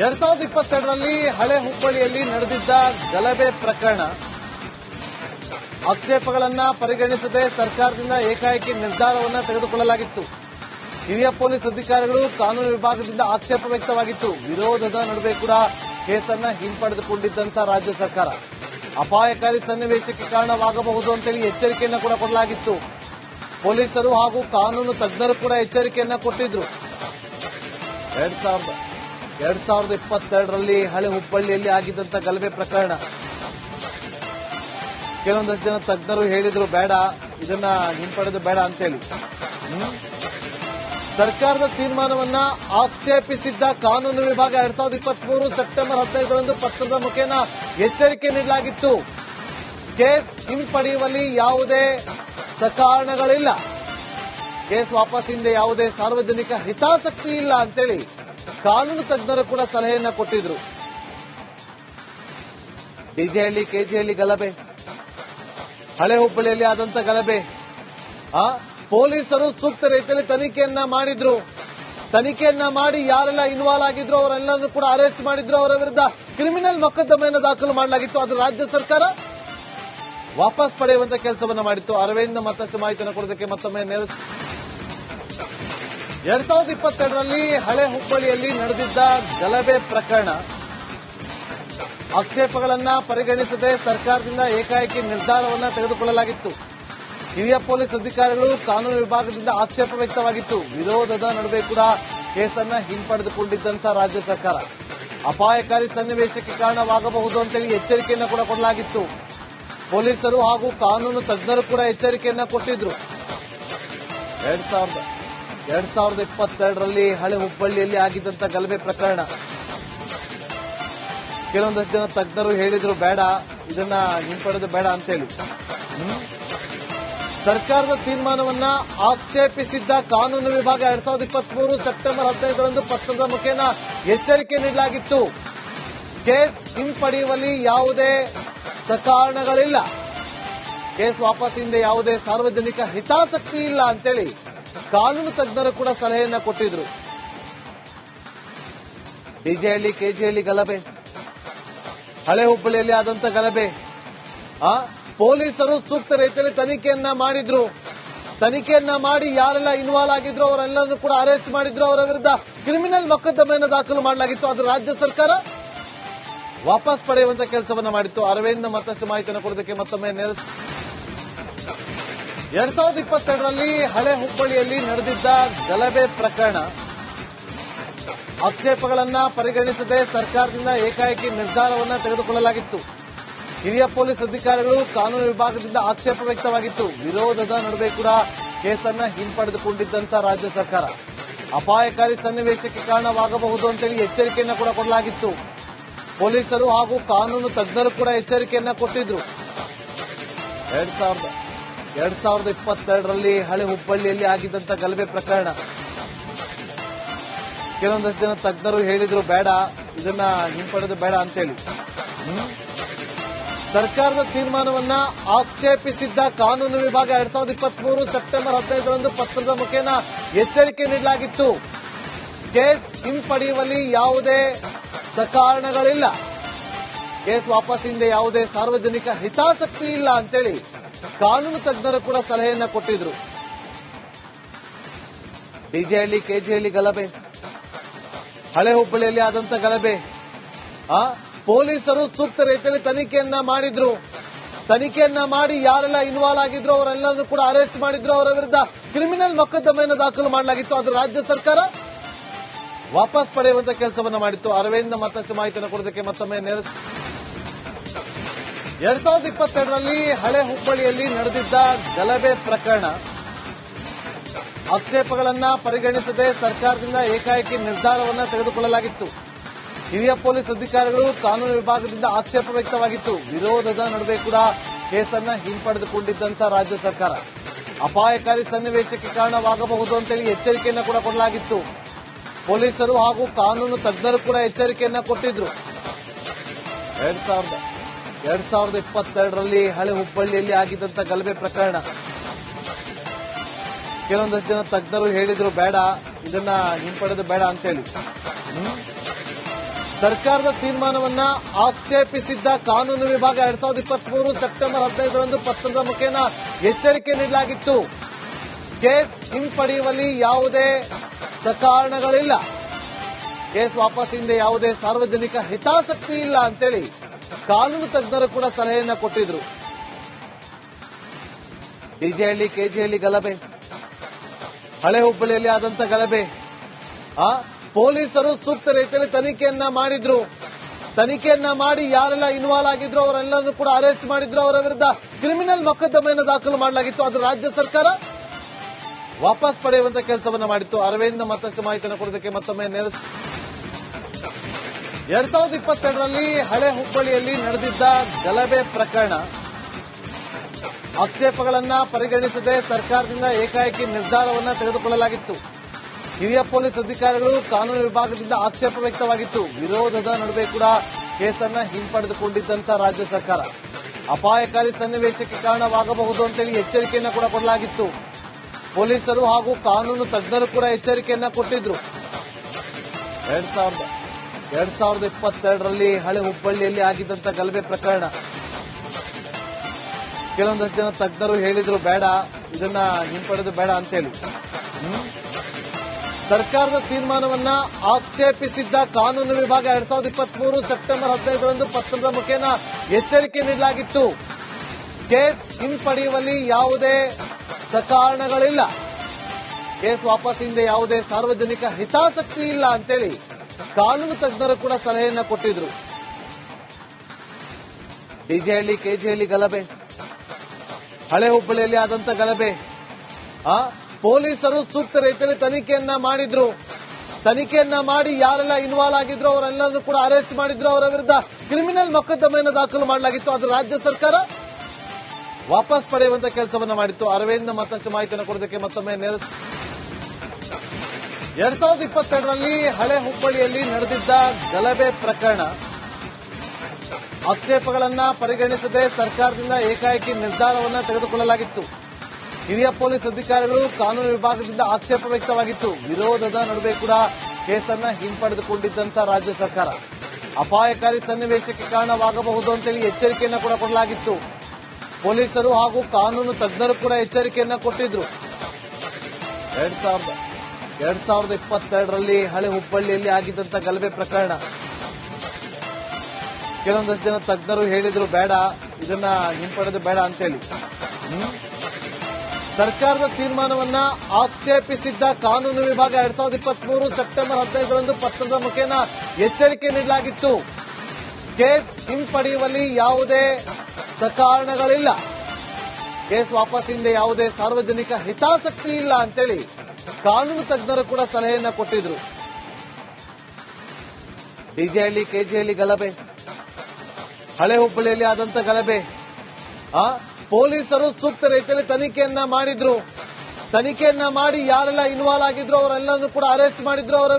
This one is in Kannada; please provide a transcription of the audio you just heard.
ಎರಡ್ ಸಾವಿರದ ಇಪ್ಪತ್ತೆರಡರಲ್ಲಿ ಹಳೆ ಹುಬ್ಬಳ್ಳಿಯಲ್ಲಿ ನಡೆದಿದ್ದ ಗಲಭೆ ಪ್ರಕರಣ. ಆಕ್ಷೇಪಗಳನ್ನ ಪರಿಗಣಿಸದೆ ಸರ್ಕಾರದಿಂದ ಏಕಾಏಕಿ ನಿರ್ಧಾರವನ್ನ ತೆಗೆದುಕೊಳ್ಳಲಾಗಿತ್ತು. ಹಿರಿಯ ಪೊಲೀಸ್ ಅಧಿಕಾರಿಗಳು ಕಾನೂನು ವಿಭಾಗದಿಂದ ಆಕ್ಷೇಪ ವ್ಯಕ್ತವಾಗಿತ್ತು. ವಿರೋಧದ ನಡುವೆ ಕೂಡ ಕೇಸನ್ನ ಹಿಂಪಡೆದುಕೊಂಡಿದ್ದಂತ ರಾಜ್ಯ ಸರ್ಕಾರ. ಅಪಾಯಕಾರಿ ಸನ್ನಿವೇಶಕ್ಕೆ ಕಾರಣವಾಗಬಹುದು ಅಂತೇಳಿ ಎಚ್ಚರಿಕೆಯನ್ನು ಕೂಡ ಕೊಡಲಾಗಿತ್ತು. ಪೊಲೀಸರು ಹಾಗೂ ಕಾನೂನು ತಜ್ಞರು ಕೂಡ ಎಚ್ಚರಿಕೆಯನ್ನ ಕೊಟ್ಟಿದ್ರು. ಎರಡ್ ಸಾವಿರದ ಎರಡ್ ಸಾವಿರದ ಇಪ್ಪತ್ತೆರಡರಲ್ಲಿ ಹಳೆ ಹುಬ್ಬಳ್ಳಿಯಲ್ಲಿ ಆಗಿದ್ದಂತ ಗಲಭೆ ಪ್ರಕರಣ. ಕೆಲವೊಂದಷ್ಟು ಜನ ತಜ್ಞರು ಹೇಳಿದ್ರು, ಬೇಡ, ಇದನ್ನ ಹಿಂಪಡೆದು ಬೇಡ ಅಂತೇಳಿ? ಸರ್ಕಾರದ ತೀರ್ಮಾನವನ್ನ ಆಕ್ಷೇಪಿಸಿದ್ದ ಕಾನೂನು ವಿಭಾಗ ಎರಡ್ ಸಾವಿರದ ಇಪ್ಪತ್ಮೂರು ಸೆಪ್ಟೆಂಬರ್ ಹದಿನೈದರಂದು ಪತ್ರದ ಮುಖೇನ ಎಚ್ಚರಿಕೆ ನೀಡಲಾಗಿತ್ತು. ಕೇಸ್ ಹಿಂಪಡೆಯುವಲ್ಲಿ ಯಾವುದೇ ಸಕಾರಣಗಳಿಲ್ಲ. ಕೇಸ್ ವಾಪಸ್ ಹಿಂದೆ ಯಾವುದೇ ಸಾರ್ವಜನಿಕ ಹಿತಾಸಕ್ತಿ ಇಲ್ಲ ಅಂತೇಳಿ ಕಾನೂನು ತಜ್ಞರು ಕೂಡ ಸಲಹೆಯನ್ನ ಕೊಟ್ಟಿದ್ರು. ಡಿಜೆಹಳ್ಳಿ, ಕೆಜಿಹಳ್ಳಿ ಗಲಭೆ. ಹಳೆ ಹುಬ್ಬಳ್ಳಿಯಲ್ಲಿ ಆದಂತ ಗಲಭೆ. ಆ, ಪೊಲೀಸರು ಸೂಕ್ತ ರೀತಿಯಲ್ಲಿ ತನಿಖೆಯನ್ನ ಮಾಡಿದ್ರು. ತನಿಖೆಯನ್ನ ಮಾಡಿ ಯಾರೆಲ್ಲ ಇನ್ವಾಲ್ವ್ ಆಗಿದ್ರು ಅವರೆಲ್ಲರನ್ನು ಕೂಡ ಅರೆಸ್ಟ್ ಮಾಡಿದ್ರು ಅವರ ವಿರುದ್ಧ ಕ್ರಿಮಿನಲ್ ಮೊಕದ್ದಮೆಯನ್ನು ದಾಖಲು ಮಾಡಲಾಗಿತ್ತು. ಅದು ರಾಜ್ಯ ಸರ್ಕಾರ ವಾಪಸ್ ಪಡೆಯುವಂತ ಕೆಲಸವನ್ನು ಮಾಡಿತ್ತು. ಅರವಿಂದ್ ಮತ್ತಷ್ಟು ಮಾಹಿತಿಯನ್ನು ಕೊಡೋದಕ್ಕೆ ಮತ್ತೊಮ್ಮೆ ಎರಡ್ ಸಾವಿರದ ಇಪ್ಪತ್ತೆರಡರಲ್ಲಿ ಹಳೆ ಹುಬ್ಬಳ್ಳಿಯಲ್ಲಿ ನಡೆದಿದ್ದ ಗಲಭೆ ಪ್ರಕರಣ. ಆಕ್ಷೇಪಗಳನ್ನ ಪರಿಗಣಿಸದೆ ಸರ್ಕಾರದಿಂದ ಏಕಾಏಕಿ ನಿರ್ಧಾರವನ್ನ ತೆಗೆದುಕೊಳ್ಳಲಾಗಿತ್ತು. ಹಿರಿಯ ಪೊಲೀಸ್ ಅಧಿಕಾರಿಗಳು ಕಾನೂನು ವಿಭಾಗದಿಂದ ಆಕ್ಷೇಪ ವ್ಯಕ್ತವಾಗಿತ್ತು. ವಿರೋಧದ ನಡುವೆ ಕೂಡ ಕೇಸನ್ನ ಹಿಂಪಡೆದುಕೊಂಡಿದ್ದಂತ ರಾಜ್ಯ ಸರ್ಕಾರ. ಅಪಾಯಕಾರಿ ಸನ್ನಿವೇಶಕ್ಕೆ ಕಾರಣವಾಗಬಹುದು ಅಂತೇಳಿ ಎಚ್ಚರಿಕೆಯನ್ನು ಕೂಡ ಕೊಡಲಾಗಿತ್ತು. ಪೊಲೀಸರು ಹಾಗೂ ಕಾನೂನು ತಜ್ಞರು ಕೂಡ ಎಚ್ಚರಿಕೆಯನ್ನ ಕೊಟ್ಟಿದ್ರು. ಎರಡ್ ಸಾವಿರದ ಎರಡ್ ಸಾವಿರದ ಇಪ್ಪತ್ತೆರಡರಲ್ಲಿ ಹಳೆ ಹುಬ್ಬಳ್ಳಿಯಲ್ಲಿ ಆಗಿದ್ದಂತ ಗಲಭೆ ಪ್ರಕರಣ. ಕೆಲವೊಂದಷ್ಟು ಜನ ತಜ್ಞರು ಹೇಳಿದ್ರು ಬೇಡ, ಇದನ್ನ ಹಿಂಪಡೆದು ಬೇಡ ಅಂತೇಳಿ? ಸರ್ಕಾರದ ತೀರ್ಮಾನವನ್ನ ಆಕ್ಷೇಪಿಸಿದ್ದ ಕಾನೂನು ವಿಭಾಗ ಎರಡ್ ಸಾವಿರದ ಇಪ್ಪತ್ಮೂರು ಸೆಪ್ಟೆಂಬರ್ ಹದಿನೈದರಂದು ಪತ್ರದ ಮುಖೇನ ಎಚ್ಚರಿಕೆ ನೀಡಲಾಗಿತ್ತು. ಕೇಸ್ ಹಿಂಪಡೆಯುವಲ್ಲಿ ಯಾವುದೇ ಸಕಾರಣಗಳಿಲ್ಲ. ಕೇಸ್ ವಾಪಸ್ ಹಿಂದೆ ಯಾವುದೇ ಸಾರ್ವಜನಿಕ ಹಿತಾಸಕ್ತಿ ಇಲ್ಲ ಅಂತೇಳಿ ಕಾನೂನು ತಜ್ಞರು ಕೂಡ ಸಲಹೆಯನ್ನ ಕೊಟ್ಟಿದ್ರು. ಡಿಜೆಹಳ್ಳಿ ಕೆಜಿಹಳ್ಳಿ ಗಲಭೆ. ಹಳೆ ಹುಬ್ಬಳ್ಳಿಯಲ್ಲಿ ಆದಂತ ಗಲಭೆ. ಆ, ಪೊಲೀಸರು ಸೂಕ್ತ ರೀತಿಯಲ್ಲಿ ತನಿಖೆಯನ್ನ ಮಾಡಿದ್ರು. ತನಿಖೆಯನ್ನ ಮಾಡಿ ಯಾರೆಲ್ಲ ಇನ್ವಾಲ್ವ್ ಆಗಿದ್ರು ಅವರೆಲ್ಲರನ್ನು ಕೂಡ ಅರೆಸ್ಟ್ ಮಾಡಿದ್ರು ಅವರ ವಿರುದ್ಧ ಕ್ರಿಮಿನಲ್ ಮೊಕದ್ದಮೆಯನ್ನು ದಾಖಲು ಮಾಡಲಾಗಿತ್ತು. ಆದರೆ ರಾಜ್ಯ ಸರ್ಕಾರ ವಾಪಸ್ ಪಡೆಯುವಂತ ಕೆಲಸವನ್ನ ಮಾಡಿತ್ತು. ಅರವಿಂದ್ ಮತ್ತಷ್ಟು ಮಾಹಿತಿಯನ್ನು ಕೊಡೋದಕ್ಕೆ ಮತ್ತೊಮ್ಮೆ ಎರಡ್ ಸಾವಿರದ ಇಪ್ಪತ್ತೆರಡರಲ್ಲಿ ಹಳೆ ಹುಬ್ಬಳ್ಳಿಯಲ್ಲಿ ನಡೆದಿದ್ದ ಗಲಭೆ ಪ್ರಕರಣ. ಆಕ್ಷೇಪಗಳನ್ನ ಪರಿಗಣಿಸದೆ ಸರ್ಕಾರದಿಂದ ಏಕಾಏಕಿ ನಿರ್ಧಾರವನ್ನ ತೆಗೆದುಕೊಳ್ಳಲಾಗಿತ್ತು. ಹಿರಿಯ ಪೊಲೀಸ್ ಅಧಿಕಾರಿಗಳು ಕಾನೂನು ವಿಭಾಗದಿಂದ ಆಕ್ಷೇಪ ವ್ಯಕ್ತವಾಗಿತ್ತು. ವಿರೋಧದ ನಡುವೆ ಕೂಡ ಕೇಸನ್ನ ಹಿಂಪಡೆದುಕೊಂಡಿದ್ದಂತ ರಾಜ್ಯ ಸರ್ಕಾರ. ಅಪಾಯಕಾರಿ ಸನ್ನಿವೇಶಕ್ಕೆ ಕಾರಣವಾಗಬಹುದು ಅಂತೇಳಿ ಎಚ್ಚರಿಕೆಯನ್ನ ಕೂಡ ಕೊಡಲಾಗಿತ್ತು. ಪೊಲೀಸರು ಹಾಗೂ ಕಾನೂನು ತಜ್ಞರು ಕೂಡ ಎಚ್ಚರಿಕೆಯನ್ನ ಕೊಟ್ಟಿದ್ರು. ಎರಡ್ ಸಾವಿರದ ಎರಡ್ ಸಾವಿರದ ಇಪ್ಪತ್ತೆರಡರಲ್ಲಿ ಹಳೆ ಹುಬ್ಬಳ್ಳಿಯಲ್ಲಿ ಆಗಿದ್ದಂತ ಗಲಭೆ ಪ್ರಕರಣ. ಕೆಲವೊಂದಷ್ಟು ಜನ ತಜ್ಞರು ಹೇಳಿದ್ರು, ಬೇಡ, ಇದನ್ನ ಹಿಂಪಡೆದು ಬೇಡ ಅಂತೇಳಿ? ಸರ್ಕಾರದ ತೀರ್ಮಾನವನ್ನ ಆಕ್ಷೇಪಿಸಿದ್ದ ಕಾನೂನು ವಿಭಾಗ ಎರಡ್ ಸಾವಿರದ ಇಪ್ಪತ್ಮೂರು ಸೆಪ್ಟೆಂಬರ್ ಹದಿನೈದರಂದು ಪತ್ರದ ಮುಖೇನ ಎಚ್ಚರಿಕೆ ನೀಡಲಾಗಿತ್ತು. ಕೇಸ್ ಹಿಂಪಡೆಯುವಲ್ಲಿ ಯಾವುದೇ ಸಕಾರಣಗಳಿಲ್ಲ. ಕೇಸ್ ವಾಪಸ್ ಹಿಂದೆ ಯಾವುದೇ ಸಾರ್ವಜನಿಕ ಹಿತಾಸಕ್ತಿ ಇಲ್ಲ ಅಂತೇಳಿ ಕಾನೂನು ತಜ್ಞರು ಕೂಡ ಸಲಹೆಯನ್ನ ಕೊಟ್ಟಿದ್ರು. ಡಿಜೆಹಳ್ಳಿ ಕೆಜಿಹಳ್ಳಿ ಗಲಭೆ. ಹಳೆ ಹುಬ್ಬಳ್ಳಿಯಲ್ಲಿ ಆದಂತ ಗಲಭೆ. ಆ, ಪೊಲೀಸರು ಸೂಕ್ತ ರೀತಿಯಲ್ಲಿ ತನಿಖೆಯನ್ನ ಮಾಡಿದ್ರು. ತನಿಖೆಯನ್ನ ಮಾಡಿ ಯಾರೆಲ್ಲ ಇನ್ವಾಲ್ವ್ ಆಗಿದ್ರು ಅವರೆಲ್ಲರನ್ನು ಕೂಡ ಅರೆಸ್ಟ್ ಮಾಡಿದ್ರು. ಅವರ ವಿರುದ್ಧ ಕ್ರಿಮಿನಲ್ ಮೊಕದ್ದಮೆಯನ್ನು ದಾಖಲು ಮಾಡಲಾಗಿತ್ತು. ಅದು ರಾಜ್ಯ ಸರ್ಕಾರ ವಾಪಸ್ ಪಡೆಯುವಂತ ಕೆಲಸವನ್ನ ಮಾಡಿತ್ತು. ಅರವಿಂದ್ ಮತ್ತಷ್ಟು ಮಾಹಿತಿಯನ್ನು ಕೊಡೋದಕ್ಕೆ ಮತ್ತೊಮ್ಮೆ ಎರಡ್ ಸಾವಿರದ ಇಪ್ಪತ್ತೆರಡರಲ್ಲಿ ಹಳೆ ಹುಬ್ಬಳ್ಳಿಯಲ್ಲಿ ನಡೆದಿದ್ದ ಗಲಭೆ ಪ್ರಕರಣ. ಆಕ್ಷೇಪಗಳನ್ನ ಪರಿಗಣಿಸದೆ ಸರ್ಕಾರದಿಂದ ಏಕಾಏಕಿ ನಿರ್ಧಾರವನ್ನ ತೆಗೆದುಕೊಳ್ಳಲಾಗಿತ್ತು. ಹಿರಿಯ ಪೊಲೀಸ್ ಅಧಿಕಾರಿಗಳು ಕಾನೂನು ವಿಭಾಗದಿಂದ ಆಕ್ಷೇಪ ವ್ಯಕ್ತವಾಗಿತ್ತು. ವಿರೋಧದ ನಡುವೆ ಕೂಡ ಕೇಸನ್ನ ಹಿಂಪಡೆದುಕೊಂಡಿದ್ದಂತ ರಾಜ್ಯ ಸರ್ಕಾರ. ಅಪಾಯಕಾರಿ ಸನ್ನಿವೇಶಕ್ಕೆ ಕಾರಣವಾಗಬಹುದು ಅಂತೇಳಿ ಎಚ್ಚರಿಕೆಯನ್ನ ಕೂಡ ಕೊಡಲಾಗಿತ್ತು. ಪೊಲೀಸರು ಹಾಗೂ ಕಾನೂನು ತಜ್ಞರು ಕೂಡ ಎಚ್ಚರಿಕೆಯನ್ನ ಕೊಟ್ಟಿದ್ರು. ಎರಡ್ ಸಾವಿರದ ಎರಡ್ ಸಾವಿರದ ಇಪ್ಪತ್ತೆರಡರಲ್ಲಿ ಹಳೆ ಹುಬ್ಬಳ್ಳಿಯಲ್ಲಿ ಆಗಿದ್ದಂತ ಗಲಭೆ ಪ್ರಕರಣ. ಕೆಲವೊಂದಷ್ಟು ಜನ ತಜ್ಞರು ಹೇಳಿದ್ರು, ಬೇಡ, ಇದನ್ನ ಹಿಂಪಡೆದು ಬೇಡ ಅಂತೇಳಿ? ಸರ್ಕಾರದ ತೀರ್ಮಾನವನ್ನ ಆಕ್ಷೇಪಿಸಿದ್ದ ಕಾನೂನು ವಿಭಾಗ ಎರಡ್ ಸಾವಿರದ ಇಪ್ಪತ್ಮೂರು ಸೆಪ್ಟೆಂಬರ್ ಹದಿನೈದರಂದು ಪತ್ರದ ಮುಖೇನ ಎಚ್ಚರಿಕೆ ನೀಡಲಾಗಿತ್ತು. ಕೇಸ್ ಹಿಂಪಡೆಯುವಲ್ಲಿ ಯಾವುದೇ ಸಕಾರಣಗಳಿಲ್ಲ ಕೇಸ್ ವಾಪಸ್ ಹಿಂದೆ ಯಾವುದೇ ಸಾರ್ವಜನಿಕ ಹಿತಾಸಕ್ತಿ ಇಲ್ಲ ಅಂತೇಳಿ ಕಾನೂನು ತಜ್ಞರು ಕೂಡ ಸಲಹೆಯನ್ನ ಕೊಟ್ಟಿದ್ರು. ಡಿಜೆಹಳ್ಳಿ, ಕೆಜಿಹಳ್ಳಿ ಗಲಭೆ, ಹಳೆ ಹುಬ್ಬಳ್ಳಿಯಲ್ಲಿ ಆದಂತ ಗಲಭೆ, ಆ, ಪೊಲೀಸರು ಸೂಕ್ತ ರೀತಿಯಲ್ಲಿ ತನಿಖೆಯನ್ನ ಮಾಡಿದ್ರು. ತನಿಖೆಯನ್ನ ಮಾಡಿ ಯಾರೆಲ್ಲ ಇನ್ವಾಲ್ವ್ ಆಗಿದ್ರು ಅವರೆಲ್ಲರೂ ಕೂಡ ಅರೆಸ್ಟ್ ಮಾಡಿದ್ರು ಅವರ ವಿರುದ್ಧ ಕ್ರಿಮಿನಲ್ ಮೊಕದ್ದಮೆಯನ್ನು ದಾಖಲು ಮಾಡಲಾಗಿತ್ತು. ಅದು ರಾಜ್ಯ ಸರ್ಕಾರ ವಾಪಸ್ ಪಡೆಯುವಂತಹ ಕೆಲಸವನ್ನ ಮಾಡಿತ್ತು. ಅರವಿಂದ್ ಮತ್ತಷ್ಟು ಮಾಹಿತಿಯನ್ನು ಕೊಡೋದಕ್ಕೆ ಮತ್ತೊಮ್ಮೆ ಎರಡ್ ಸಾವಿರದ ಇಪ್ಪತ್ತೆರಡರಲ್ಲಿ ಹಳೆ ಹುಬ್ಬಳ್ಳಿಯಲ್ಲಿ ನಡೆದಿದ್ದ ಗಲಭೆ ಪ್ರಕರಣ. ಆಕ್ಷೇಪಗಳನ್ನ ಪರಿಗಣಿಸದೆ ಸರ್ಕಾರದಿಂದ ಏಕಾಏಕಿ ನಿರ್ಧಾರವನ್ನ ತೆಗೆದುಕೊಳ್ಳಲಾಗಿತ್ತು. ಹಿರಿಯ ಪೊಲೀಸ್ ಅಧಿಕಾರಿಗಳು ಕಾನೂನು ವಿಭಾಗದಿಂದ ಆಕ್ಷೇಪ ವ್ಯಕ್ತವಾಗಿತ್ತು. ವಿರೋಧದ ನಡುವೆ ಕೂಡ ಕೇಸನ್ನ ಹಿಂಪಡೆದುಕೊಂಡಿದ್ದಂತ ರಾಜ್ಯ ಸರ್ಕಾರ. ಅಪಾಯಕಾರಿ ಸನ್ನಿವೇಶಕ್ಕೆ ಕಾರಣವಾಗಬಹುದು ಅಂತೇಳಿ ಎಚ್ಚರಿಕೆಯನ್ನ ಕೂಡ ಕೊಡಲಾಗಿತ್ತು. ಪೊಲೀಸರು ಹಾಗೂ ಕಾನೂನು ತಜ್ಞರು ಕೂಡ ಎಚ್ಚರಿಕೆಯನ್ನ ಕೊಟ್ಟಿದ್ರು. ಎರಡ್ ಸಾವಿರದ ಎರಡ್ ಸಾವಿರದ ಇಪ್ಪತ್ತೆರಡರಲ್ಲಿ ಹಳೆ ಹುಬ್ಬಳ್ಳಿಯಲ್ಲಿ ಆಗಿದ್ದಂತ ಗಲಭೆ ಪ್ರಕರಣ. ಕೆಲವೊಂದಷ್ಟು ಜನ ತಜ್ಞರು ಹೇಳಿದ್ರು, ಬೇಡ, ಇದನ್ನ ಹಿಂಪಡೆದು ಬೇಡ ಅಂತೇಳಿ? ಸರ್ಕಾರದ ತೀರ್ಮಾನವನ್ನ ಆಕ್ಷೇಪಿಸಿದ್ದ ಕಾನೂನು ವಿಭಾಗ ಎರಡ್ ಸಾವಿರದ ಇಪ್ಪತ್ಮೂರು ಸೆಪ್ಟೆಂಬರ್ ಹದಿನೈದರಂದು ಪತ್ರದ ಮುಖೇನ ಎಚ್ಚರಿಕೆ ನೀಡಲಾಗಿತ್ತು. ಕೇಸ್ ಹಿಂಪಡೆಯುವಲ್ಲಿ ಯಾವುದೇ ಸಕಾರಣಗಳಿಲ್ಲ. ಕೇಸ್ ವಾಪಸ್ ಹಿಂದೆ ಯಾವುದೇ ಸಾರ್ವಜನಿಕ ಹಿತಾಸಕ್ತಿ ಇಲ್ಲ ಅಂತೇಳಿ ಕಾನೂನು ತಜ್ಞರು ಕೂಡ ಸಲಹೆಯನ್ನ ಕೊಟ್ಟಿದ್ರು. ಡಿಜೆಹಳ್ಳಿ ಕೆಜಿಹಳ್ಳಿ ಗಲಭೆ. ಹಳೆ ಹುಬ್ಬಳ್ಳಿಯಲ್ಲಿ ಆದಂತ ಗಲಭೆ. ಆ, ಪೊಲೀಸರು ಸೂಕ್ತ ರೀತಿಯಲ್ಲಿ ತನಿಖೆಯನ್ನ ಮಾಡಿದ್ರು. ತನಿಖೆಯನ್ನ ಮಾಡಿ ಯಾರೆಲ್ಲ ಇನ್ವಾಲ್ವ್ ಆಗಿದ್ರು ಅವರೆಲ್ಲರನ್ನು ಕೂಡ ಅರೆಸ್ಟ್ ಮಾಡಿದ್ರು ಅವರ ವಿರುದ್ಧ ಕ್ರಿಮಿನಲ್ ಮೊಕದ್ದಮೆಯನ್ನು ದಾಖಲು ಮಾಡಲಾಗಿತ್ತು. ಅದು ರಾಜ್ಯ ಸರ್ಕಾರ ವಾಪಸ್ ಪಡೆಯುವಂತಹ ಕೆಲಸವನ್ನ ಮಾಡಿತ್ತು. ಅರವಿಂದ್ ಮತ್ತಷ್ಟು ಮಾಹಿತಿಯನ್ನು ಕೊಡೋದಕ್ಕೆ ಮತ್ತೊಮ್ಮೆ ಎರಡ್ ಸಾವಿರದ ಇಪ್ಪತ್ತೆರಡರಲ್ಲಿ ಹಳೆ ಹುಬ್ಬಳ್ಳಿಯಲ್ಲಿ ನಡೆದಿದ್ದ ಗಲಭೆ ಪ್ರಕರಣ. ಆಕ್ಷೇಪಗಳನ್ನ ಪರಿಗಣಿಸದೆ ಸರ್ಕಾರದಿಂದ ಏಕಾಏಕಿ ನಿರ್ಧಾರವನ್ನು ತೆಗೆದುಕೊಳ್ಳಲಾಗಿತ್ತು. ಹಿರಿಯ ಪೊಲೀಸ್ ಅಧಿಕಾರಿಗಳು ಕಾನೂನು ವಿಭಾಗದಿಂದ ಆಕ್ಷೇಪ ವ್ಯಕ್ತವಾಗಿತ್ತು. ವಿರೋಧದ ನಡುವೆ ಕೂಡ ಕೇಸನ್ನ ಹಿಂಪಡೆದುಕೊಂಡಿದ್ದಂತ ರಾಜ್ಯ ಸರ್ಕಾರ. ಅಪಾಯಕಾರಿ ಸನ್ನಿವೇಶಕ್ಕೆ ಕಾರಣವಾಗಬಹುದು ಅಂತೇಳಿ ಎಚ್ಚರಿಕೆಯನ್ನು ಕೂಡ ಕೊಡಲಾಗಿತ್ತು. ಪೊಲೀಸರು ಹಾಗೂ ಕಾನೂನು ತಜ್ಞರು ಕೂಡ ಎಚ್ಚರಿಕೆಯನ್ನ ಕೊಟ್ಟಿದ್ರು. ಎರಡ್ ಸಾವಿರದ ಎರಡ್ ಸಾವಿರದ ಇಪ್ಪತ್ತೆರಡರಲ್ಲಿ ಹಳೆ ಹುಬ್ಬಳ್ಳಿಯಲ್ಲಿ ಆಗಿದ್ದಂತ ಗಲಭೆ ಪ್ರಕರಣ. ಕೆಲವೊಂದಷ್ಟು ಜನ ತಜ್ಞರು ಹೇಳಿದ್ರು ಬೇಡ, ಇದನ್ನ ಹಿಂಪಡೆದು ಬೇಡ ಅಂತೇಳಿ? ಸರ್ಕಾರದ ತೀರ್ಮಾನವನ್ನ ಆಕ್ಷೇಪಿಸಿದ್ದ ಕಾನೂನು ವಿಭಾಗ ಎರಡ್ ಸಾವಿರದ ಇಪ್ಪತ್ಮೂರು ಸೆಪ್ಟೆಂಬರ್ ಹದಿನೈದರಂದು ಪತ್ರದ ಮುಖೇನ ಎಚ್ಚರಿಕೆ ನೀಡಲಾಗಿತ್ತು. ಕೇಸ್ ಹಿಂಪಡೆಯುವಲ್ಲಿ ಯಾವುದೇ ಸಕಾರಣಗಳಿಲ್ಲ. ಕೇಸ್ ವಾಪಸ್ ಹಿಂದೆ ಯಾವುದೇ ಸಾರ್ವಜನಿಕ ಹಿತಾಸಕ್ತಿ ಇಲ್ಲ ಅಂತೇಳಿ ಕಾನೂನು ತಜ್ಞರು ಕೂಡ ಸಲಹೆಯನ್ನ ಕೊಟ್ಟಿದ್ರು. ಡಿಜೆಹಳ್ಳಿ ಕೆಜಿಹಳ್ಳಿ ಗಲಭೆ. ಹಳೆ ಹುಬ್ಬಳ್ಳಿಯಲ್ಲಿ ಆದಂತ ಗಲಭೆ. ಆ, ಪೊಲೀಸರು ಸೂಕ್ತ ರೀತಿಯಲ್ಲಿ ತನಿಖೆಯನ್ನ ಮಾಡಿದ್ರು. ತನಿಖೆಯನ್ನ ಮಾಡಿ ಯಾರೆಲ್ಲ ಇನ್ವಾಲ್ವ್ ಆಗಿದ್ರು ಅವರೆಲ್ಲರನ್ನು ಕೂಡ ಅರೆಸ್ಟ್ ಮಾಡಿದ್ರು ಅವರ